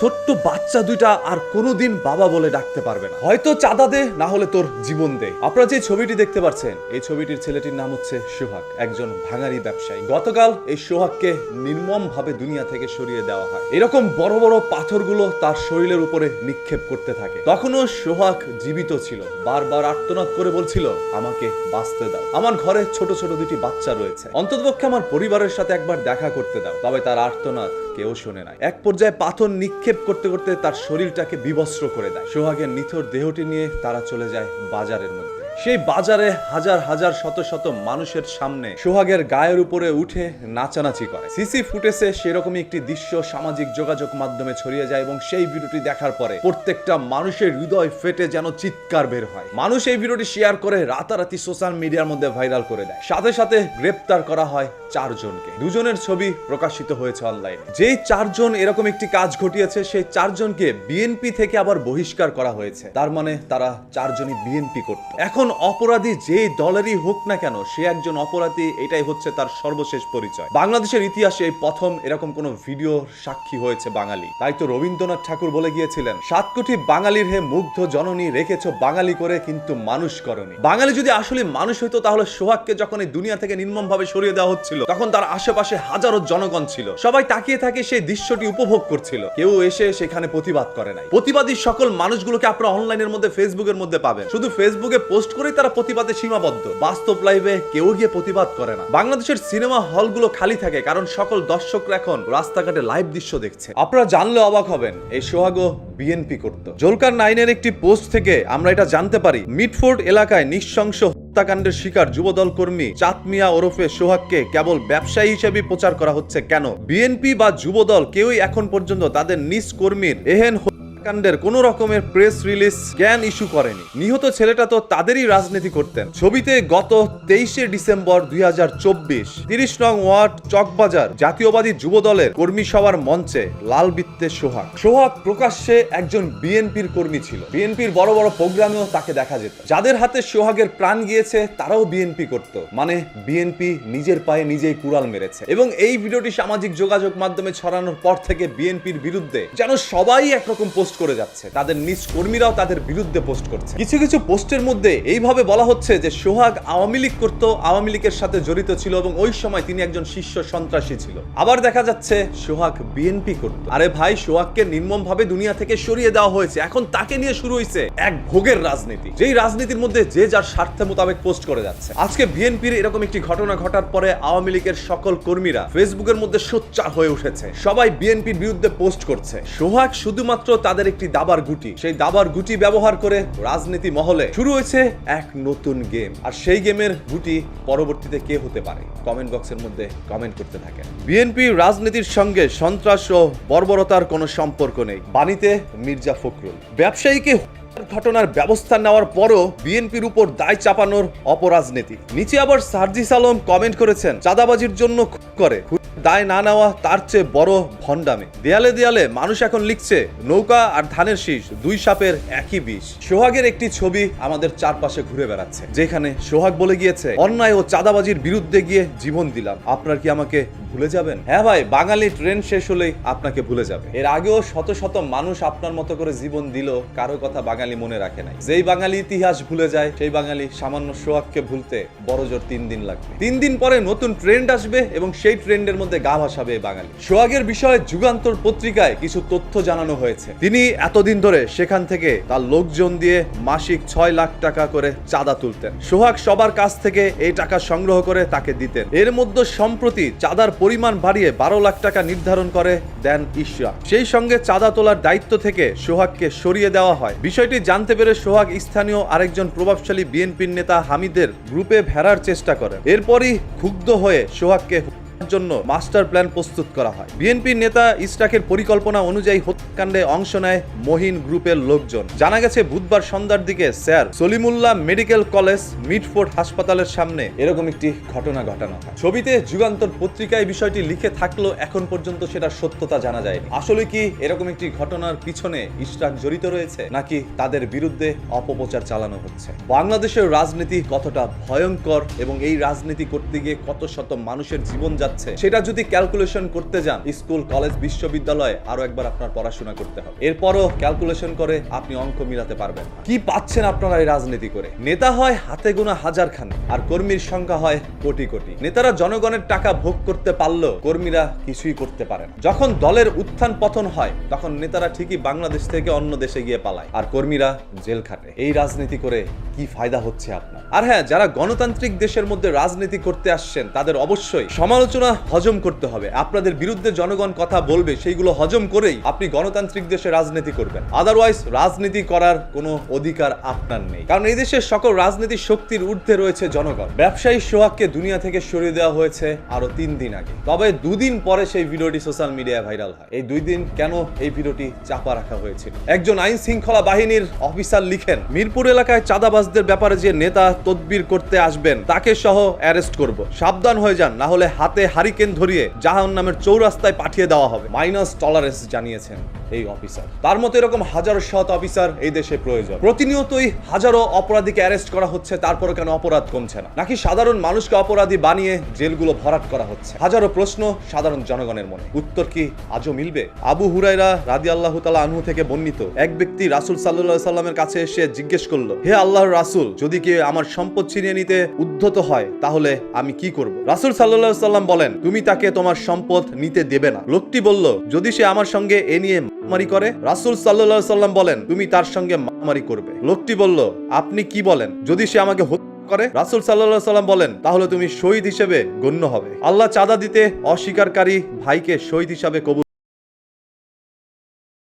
ছোট্ট বাচ্চা দুইটা আর কোনোদিন বাবা বলে ডাকতে পারবে না। হয়তো চাঁদা দে, না হলে তোর জীবন দে। আপনারা যে ছবিটি দেখতে পাচ্ছেন, এই ছবিটির ছেলেটির নাম হচ্ছে সোহাগ, একজন ভাঙারি ব্যবসায়ী। গতকাল এই সোহাগকে নির্মম ভাবে দুনিয়া থেকে সরিয়ে দেওয়া হয়। এরকম বড় বড় পাথরগুলো তার শরীরের উপরে নিক্ষেপ করতে থাকে। তখনও সোহাগ জীবিত ছিল। বারবার আর্তনাদ করে বলছিল, আমাকে বাঁচতে দাও। আমার ঘরে ছোট ছোট দুটি বাচ্চা রয়েছে। অন্ততপক্ষে আমার পরিবারের সাথে একবার দেখা করতে দাও। তবে তার আর্তনাদ কেউ শোনে না এক পর্যায়ে পাথর নিক্ষেপ করতে করতে তার শরীরটাকে বিবস্ত্র করে দেয়। সোহাগের নিথর দেহটি নিয়ে তারা চলে যায় বাজারের মধ্যে। সেই বাজারে হাজার হাজার, শত শত মানুষের সামনে সোহাগের গায়ের উপরে উঠে নাচানাচি করে। সিসি ফুটেজে সেরকমই একটি দৃশ্য সামাজিক যোগাযোগ মাধ্যমে ছড়িয়ে যায় এবং সেই ভিডিওটি দেখার পরে প্রত্যেকটা মানুষের হৃদয় ফেটে যেন চিৎকার বের হয়। মানুষ এই ভিডিওটি শেয়ার করে রাতারাতি সোশ্যাল মিডিয়ার মধ্যে ভাইরাল করে দেয়। সাথে সাথে গ্রেপ্তার করা হয় চারজনকে। দুজনের ছবি প্রকাশিত হয়েছে অনলাইনে যেই চারজন এরকম একটি কাজ ঘটিয়েছে, সেই চারজনকে বিএনপি থেকে আবার বহিষ্কার করা হয়েছে। তার মানে তারা চারজনই বিএনপি করত। এখন অপরাধী যেই দলেরই হোক না কেন, সে একজন অপরাধী, এটাই হচ্ছে তার সর্বশেষ পরিচয়। বাংলাদেশের ইতিহাসে এই প্রথম এরকম কোন ভিডিও সাক্ষী হয়েছে বাঙালি। তাই তো রবীন্দ্রনাথ ঠাকুর বলে গিয়েছিলেন, সাত কোটি বাঙালির হে মুগ্ধ জননী, রেখেছ বাঙালি করে কিন্তু মানুষ করনি। বাঙালি যদি আসলে মানুষ হইতো, তাহলে সোহাগকে যখন এই দুনিয়া থেকে নির্মম ভাবে সরিয়ে দেওয়া হচ্ছিল, তখন তার আশেপাশে হাজারো জনগণ ছিল। সবাই তাকিয়ে থাকে সেই দৃশ্যটি উপভোগ করছিল। কেউ এসে সেখানে প্রতিবাদ করে নাই। প্রতিবাদী সকল মানুষগুলোকে আপনারা অনলাইনের মধ্যে ফেসবুকের মধ্যে পাবেন। শুধু ফেসবুকে পোস্ট করেই তারা প্রতিবাদে সীমাবদ্ধ। বাস্তব লাইভে কেউ গিয়ে প্রতিবাদ করে না। বাংলাদেশের সিনেমা হলগুলো খালি থাকে কারণ সকল দর্শকরা এখন রাস্তাঘাটে লাইভ দৃশ্য দেখছে। আপনারা জানলে অবাক হবেন, এই সোহাগও বিএনপি করত। জোলকার নাইনের একটি পোস্ট থেকে আমরা এটা জানতে পারি। মিডফোর্ড এলাকায় নিঃশংস হত্যাকাণ্ডের শিকার যুবদল কর্মী চাঁদমিয়া ওরফে সোহাগকে কেবল ব্যবসায়ী হিসেবে প্রচার করা হচ্ছে কেন? বিএনপি বা যুবদল কেউই এখন পর্যন্ত তাদের নিজ কর্মীর এহেন হত্যাকাণ্ডের কোন রকমের প্রেস রিলিজ জ্ঞান ইস্যু করেনি। নিহত ছেলেটা তো তাদেরই রাজনীতি করতেন। ছবিতে গত তেইশে ডিসেম্বর দুই হাজার চব্বিশ তিরিশ নং ওয়ার্ড, চকবাজার, জাতীয়বাদী যুব দলের কর্মী সভার মঞ্চে লাল বৃত্তে সোহাগ। সোহাগ প্রকাশ্যে একজন বিএনপির কর্মী ছিল। বিএনপির বড় বড় প্রোগ্রামেও তাকে দেখা যেত। যাদের হাতে সোহাগের প্রাণ গিয়েছে, তারাও বিএনপি করত। মানে বিএনপি নিজের পায়ে নিজেই কুড়াল মেরেছে। এবং এই ভিডিওটি সামাজিক যোগাযোগ মাধ্যমে ছড়ানোর পর থেকে বিএনপির বিরুদ্ধে যেন সবাই একরকম পোস্ট করে যাচ্ছে। তাদের নিজ কর্মীরাও তাদের বিরুদ্ধে পোস্ট করছে। কিছু কিছু পোস্টের মধ্যে এইভাবে বলা হচ্ছে যে সোহাগ আওয়ামী লীগ করতো, আওয়ামী লীগের সাথে জড়িত ছিল এবং ওই সময় তিনি একজন শীর্ষ সন্ত্রাসী ছিল। আবার দেখা যাচ্ছে সোহাগ বিএনপি করতো। আরে ভাই, সোহাগকে নির্মম ভাবে দুনিয়া থেকে সরিয়ে দেওয়া হয়েছে। এখন তাকে নিয়ে শুরু হয়েছে এক ভোগের রাজনীতি। যেই রাজনীতির মধ্যে যে যার স্বার্থে মোতাবেক পোস্ট করে যাচ্ছে। আজকে বিএনপির এরকম একটি ঘটনা ঘটার পরে আওয়ামী লীগের সকল কর্মীরা ফেসবুকের মধ্যে সোচ্চার হয়ে উঠেছে। সবাই বিএনপির বিরুদ্ধে পোস্ট করছে। সোহাগ শুধুমাত্র তাদের একটি দাবার গুটি। সেই দাবার গুটি ব্যবহার করে রাজনীতি মহলে শুরু হয়েছে এক নতুন গেম। আর সেই গেমের গুটি পরবর্তীতে কে হতে পারে? কমেন্ট বক্সের মধ্যে কমেন্ট করতে থাকেন। বিএনপি রাজনীতির সঙ্গে সন্ত্রাস ও বর্বরতার কোনো সম্পর্ক নেই। বাণীতে মির্জা ফখরুল। ব্যবসায়ীকে ঘটনার ব্যবস্থা নেওয়ার পরও বিএনপির উপর দায় চাপানোর অপরাজনীতি। নিচে আবার সার্জিস আলম কমেন্ট করেছেন, চাঁদাবাজির জন্য করে। দায় না নেওয়া তার চেয়ে বড় ভণ্ডামি। দেয়ালে দেয়ালে মানুষ এখন লিখছে, নৌকা আর ধানের শীষ দুই সাপের একই বিষ। সোহাগের একটি ছবি আমাদের চারপাশে ঘুরে বেড়াচ্ছে, যেখানে সোহাগ বলে গিয়েছে, অন্যায় ও চাঁদাবাজির বিরুদ্ধে গিয়ে জীবন দিলাম। আপনার কি আমাকে ভুলে যাবেন? হ্যাঁ ভাই, বাঙালি ট্রেন শেষ হলেই আপনাকে ভুলে যাবে। এর আগেও শত শত মানুষ আপনার মতো করে জীবন দিল, কারও কথা বাঙালি মনে রাখে নাই। যেই বাঙালি ইতিহাস ভুলে যায়, সেই বাঙালি সামান্য সোহাগকে ভুলতে বড় জোর তিন দিন লাগবে। তিন দিন পরে নতুন ট্রেন্ড আসবে এবং সেই ট্রেন্ডের মধ্যে গা ভাসাবে বাঙালি। সোহাগের বিষয়ে যুগান্তর পত্রিকায় কিছু তথ্য জানানো হয়েছে। তিনি এতদিন ধরে সেখান থেকে তার লোকজন দিয়ে মাসিক ছয় লাখ টাকা করে চাঁদা তুলতেন। সোহাগ সবার কাছ থেকে এই টাকা সংগ্রহ করে তাকে দিতেন। এর মধ্যে সম্প্রতি চাঁদার পরিমাণ বাড়িয়ে বারো লাখ টাকা নির্ধারণ করে দেন ঈশ্বর সেই সঙ্গে চাঁদা তোলার দায়িত্ব থেকে সোহাগকে সরিয়ে দেওয়া হয়। বিষয়টি জানতে পেরে সোহাগ স্থানীয় আরেকজন প্রভাবশালী বিএনপির নেতা হামিদের গ্রুপে ভেড়ার চেষ্টা করে এরপরই ক্ষুব্ধ হয়ে সোহাগকে জন্য মাস্টার প্ল্যান প্রস্তুত করা হয়। বিএনপির নেতা ইস্টাকের পরিকল্পনা অনুযায়ী হত্যাকাণ্ডে অংশ নেয় মহিন গ্রুপের লোকজন। জানা গেছে, বুধবার সন্ধ্যার দিকে sir Salimullah medical college Mitford হাসপাতালের সামনে এরকম একটি ঘটনা ঘটানো হয়। ছবিতে যুগান্তর পত্রিকায় বিষয়টি লিখে থাকলেও এখন পর্যন্ত সেটার সত্যতা জানা যায়নি। আসলে কি এরকম একটি ঘটনার পিছনে ইস্টাক জড়িত রয়েছে, নাকি তাদের বিরুদ্ধে অপপ্রচার চালানো হচ্ছে? বাংলাদেশের রাজনীতি কতটা ভয়ঙ্কর এবং এই রাজনীতি করতে গিয়ে কত শত মানুষের জীবনযাত্রা যাচ্ছে। সেটা যদি ক্যালকুলেশন করতে যান স্কুল কলেজ বিশ্ববিদ্যালয়ে আরও একবার আপনার পড়াশোনা করতে হবে। এরপরও ক্যালকুলেশন করে আপনি অঙ্ক মিলাতে পারবেন কি পাচ্ছেন আপনারা এই রাজনীতি করে? নেতা হয় হাতে গোনা হাজার খান আর কর্মীর সংখ্যা হয় কোটি কোটি। নেতারা জনগণের টাকা ভোগ করতে পারলেও কর্মীরা কিছুই করতে পারে না। যখন দলের উত্থান পতন হয়, তখন নেতারা ঠিকই বাংলাদেশ থেকে অন্য দেশে গিয়ে পালায়, আর কর্মীরা জেল খাটে। এই রাজনীতি করে কি ফায়দা হচ্ছে আপনার? আর হ্যাঁ যারা গণতান্ত্রিক দেশের মধ্যে রাজনীতি করতে আসছেন, তাদের অবশ্যই সমালোচনা হজম করতে হবে। আপনাদের বিরুদ্ধে জনগণ কথা বলবে, সেইগুলো হজম করেই আপনি গণতান্ত্রিক দেশে রাজনীতি করবেন। আদারওয়াইজ রাজনীতি করার কোনো অধিকার আপনার নেই। কারণ এই দেশের সকল রাজনীতি শক্তির ঊর্ধ্বে রয়েছে জনগণ। ব্যবসায়ী সোহাগকে দুনিয়া থেকে সরিয়ে দেওয়া হয়েছে আরও তিন দিন আগে। তবে দুদিন পরে সেই ভিডিওটি সোশ্যাল মিডিয়ায় ভাইরাল হয়। এই দুই দিন কেন এই ভিডিওটি চাপা রাখা হয়েছিল? একজন আইন শৃঙ্খলা বাহিনীর অফিসার লিখেন, মিরপুর এলাকায় চাঁদাবাজদের ব্যাপারে যে নেতা তদবির করতে আসবেন, তাকে সহ অ্যারেস্ট করব। সাবধান হয়ে যান, না হলে হাতে হারিকেন ধরিয়ে জাহান নামের চৌরাস্তায় পাঠিয়ে দেওয়া হবে। মাইনাস টলারেন্স জানিয়েছেন। এই অফিসার। তার মতো এরকম হাজারো শত অফিসার এই দেশে প্রয়োজন। প্রতিনিয়তই হাজারো অপরাধীকে অ্যারেস্ট করা হচ্ছে তারপরে কেন অপরাধ কমছে না? নাকি সাধারণ মানুষকে অপরাধী বানিয়ে জেলগুলো ভরাট করা হচ্ছে? হাজারো প্রশ্ন সাধারণ জনগণের মনে। উত্তর কি আজও মিলবে? আবু হুরাইরা রাদি আল্লাহ তালা আনহু থেকে বর্ণিত এক ব্যক্তি রাসুল সাল্লাহ সাল্লামের কাছে এসে জিজ্ঞেস করল, হে আল্লাহর রাসুল, যদি কেউ আমার সম্পদ ছিনিয়ে নিতে উদ্ধত হয়, তাহলে আমি কি করব? রাসুল সাল্লাহ সাল্লাম বলেন, তুমি তাকে তোমার সম্পদ নিতে দেবে না। লোকটি বলল, যদি সে আমার সঙ্গে এ নিয়ে মারামারি করে? রাসুল সাল্লা সাল্লাম বলেন, তুমি তার সঙ্গে মারামারি করবে। লোকটি বলল, আপনি কি বলেন? যদি সে আমাকে করে? রাসুল সাল্লাহ সাল্লাম বলেন, তাহলে তুমি শহীদ হিসেবে গণ্য হবে। আল্লাহ চাঁদা দিতে অস্বীকারী ভাইকে শহীদ হিসাবে কবুল